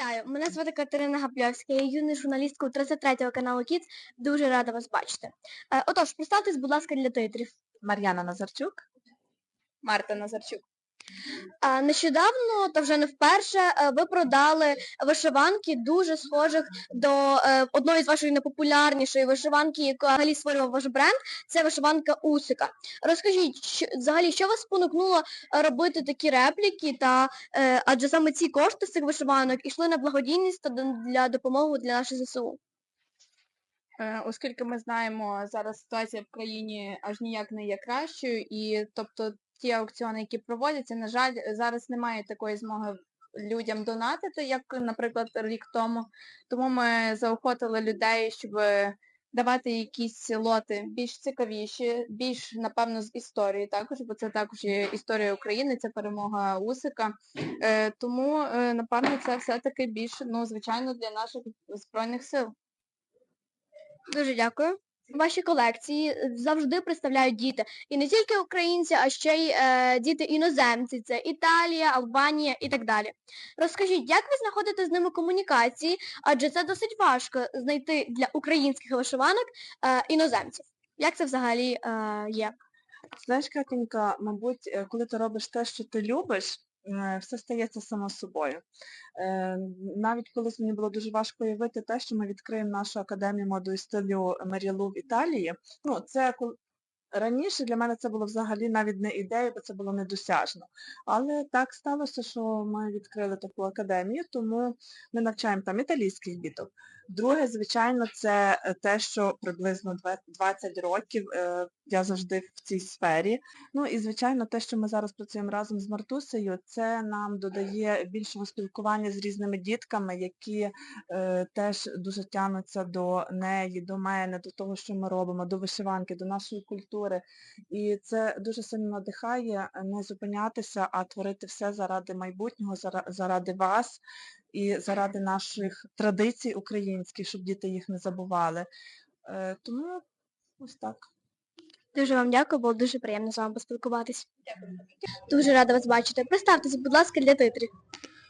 Вітаю, мене звати Катерина Гапльовська, я юний журналістка у 33-го каналу Кіц. Дуже рада вас бачити. Е, Отож, представтесь, будь ласка, для титрів. Мар'яна Назарчук. Марта Назарчук. Нещодавно, та вже не вперше, е, ви продали вишиванки дуже схожих до е, одної з вашої найпопулярнішої вишиванки, яку взагалі створював ваш бренд. Це вишиванка Усика. Розкажіть, взагалі, що вас спонукнуло е, робити такі репліки, та адже саме ці кошти з цих вишиванок ішли на благодійність та для допомоги для наших ЗСУ. Оскільки ми знаємо, зараз ситуація в країні аж ніяк не є кращою, і тобто ті аукціони, які проводяться, на жаль, зараз немає такої змоги людям донатити, як, наприклад, рік тому. Тому ми заохотили людей, щоб давати якісь лоти більш цікавіші, більш, напевно, з історії також, бо це також є історія України, це перемога Усика. Е, Тому, е, напевно, це все-таки більш, ну, звичайно, для наших Збройних сил. Дуже дякую. Ваші колекції е, завжди представляють діти. І не тільки українці, а ще й е, діти іноземці. Це Італія, Албанія і так далі. Розкажіть, як ви знаходите з ними комунікації, адже це досить важко знайти для українських вишиванок е, іноземців. Як це взагалі е, є? Знаєш, Катенька, мабуть, е, коли ти робиш те, що ти любиш, все стається само собою. Е, Навіть колись мені було дуже важко уявити те, що ми відкриємо нашу академію моду і стилю Мерілу в Італії. Ну, це раніше для мене це було взагалі навіть не ідея, бо це було недосяжно. Але так сталося, що ми відкрили таку академію, тому ми навчаємо там італійських діток. Друге, звичайно, це е, те, що приблизно 20 років е, я завжди в цій сфері. Ну і звичайно, те, що ми зараз працюємо разом з Мартусею, це нам додає більшого спілкування з різними дітками, які е, теж дуже тягнуться до неї, до мене, до того, що ми робимо, до вишиванки, до нашої культури. І це дуже сильно надихає не зупинятися, а творити все заради майбутнього, заради вас і заради наших традицій українських, щоб діти їх не забували. Е, Тому ось так. Дуже вам дякую, було дуже приємно з вами поспілкуватись. Дуже рада вас бачити. Представтеся, будь ласка, для титрів.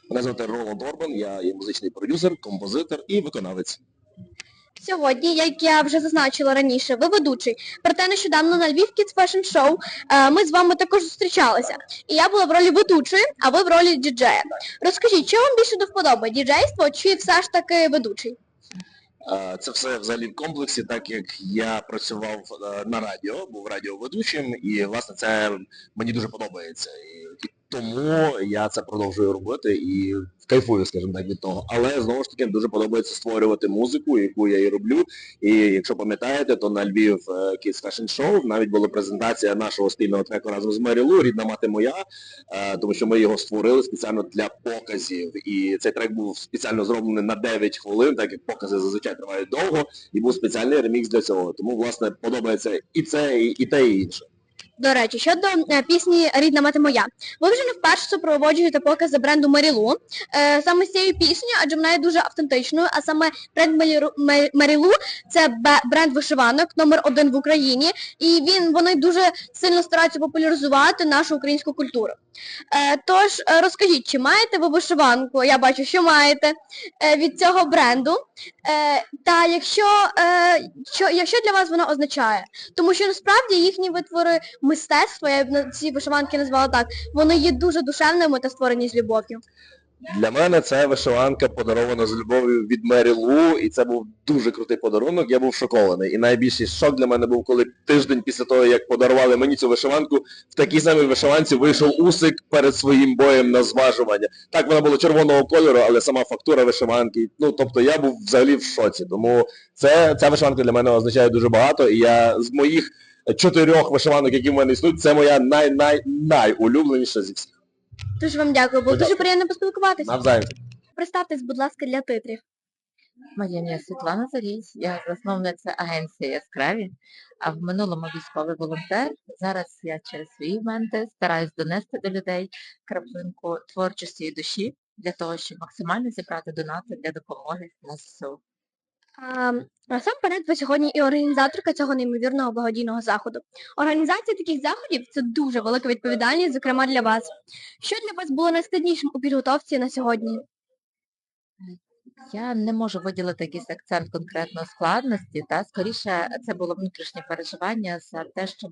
Мене звати Роланд Орбан, я є музичний продюсер, композитор і виконавець. Сьогодні, як я вже зазначила раніше, ви ведучий. Проте нещодавно на Львів Kids Fashion Show е, ми з вами також зустрічалися. І я була в ролі ведучої, а ви в ролі діджея. Розкажіть, що вам більше до вподоби, діджейство чи все ж таки ведучий? Це все взагалі в комплексі, так як я працював е, на радіо, був радіоведучим, і власне це мені дуже подобається. І тому я це продовжую робити і кайфую, скажімо так, від того. Але знову ж таки дуже подобається створювати музику, яку я і роблю. І якщо пам'ятаєте, то на Львів е, Kids Fashion Show навіть була презентація нашого спільного треку разом з Мері Лу, рідна мати моя, е, тому що ми його створили спеціально для показів. І цей трек був спеціально зроблений на 9 хвилин, так як покази зазвичай тривають довго, і був спеціальний ремікс для цього. Тому, власне, подобається і це, і те, і інше. До речі, щодо е, пісні Рідна мати моя. Ви вже не вперше супроводжуєте покази бренду Марілу. Е, саме з цією піснею, адже вона є дуже автентичною, а саме бренд Марілу- це бренд вишиванок номер один в Україні, і він вони дуже сильно стараються популяризувати нашу українську культуру. Е, тож розкажіть, чи маєте ви вишиванку? Я бачу, що маєте від цього бренду. Та якщо, якщо для вас вона означає, тому що насправді їхні витвори мистецтва, я б на- ці вишиванки назвала так, вони є дуже душевними та створені з любов'ю. Для мене це вишиванка подарована з любов'ю від Мері Лу, і це був дуже крутий подарунок, я був шокований. І найбільший шок для мене був, коли тиждень після того, як подарували мені цю вишиванку, в такій самій вишиванці вийшов Усик перед своїм боєм на зважування. Так, вона була червоного кольору, але сама фактура вишиванки, ну, тобто я був взагалі в шоці. Тому це, ця вишиванка для мене означає дуже багато, і я з моїх чотирьох вишиванок, які в мене існують, це моя най-най найулюбленіша зі всіх. Дуже вам дякую, було дуже приємно поспілкуватися. Навзаєм. Представтесь, будь ласка, для титрів. Моє ім'я Світлана Зарісь, я засновниця агенції Яскраві, а в минулому військовий волонтер. Зараз я через свої івенти стараюсь донести до людей краплинку творчості і душі для того, щоб максимально зібрати донати для допомоги на ЗСУ. Насамперед, ви сьогодні і організаторка цього неймовірного благодійного заходу. Організація таких заходів це дуже велика відповідальність, зокрема для вас. Що для вас було найскладнішим у підготовці на сьогодні? Я не можу виділити якийсь акцент конкретно складності, та скоріше це було внутрішнє переживання за те, щоб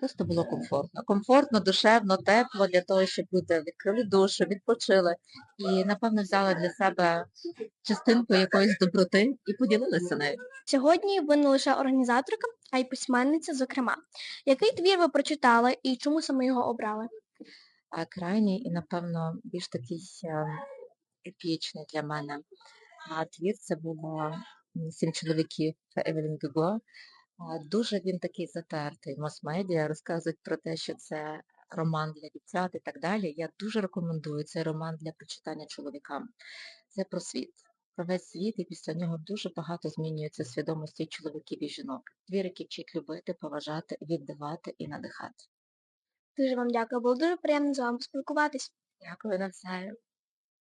просто було комфортно. Комфортно, душевно, тепло для того, щоб люди відкрили душу, відпочили і, напевно, взяли для себе частинку якоїсь доброти і поділилися нею. Сьогодні ви не лише організаторка, а й письменниця, зокрема. Який твір ви прочитали і чому саме його обрали? А крайній і, напевно, більш такий е, епічний для мене. А твір це було «Сім чоловіків» Евелін Гюго. Дуже він такий затертий. Мас-медіа розказують про те, що це роман для дівчат і так далі. Я дуже рекомендую цей роман для прочитання чоловікам. Це про світ, про весь світ, і після нього дуже багато змінюється свідомості чоловіків і жінок. Твір, який вчить любити, поважати, віддавати і надихати. Дуже вам дякую, було дуже приємно з вами поспілкуватись. Дякую навзаєм.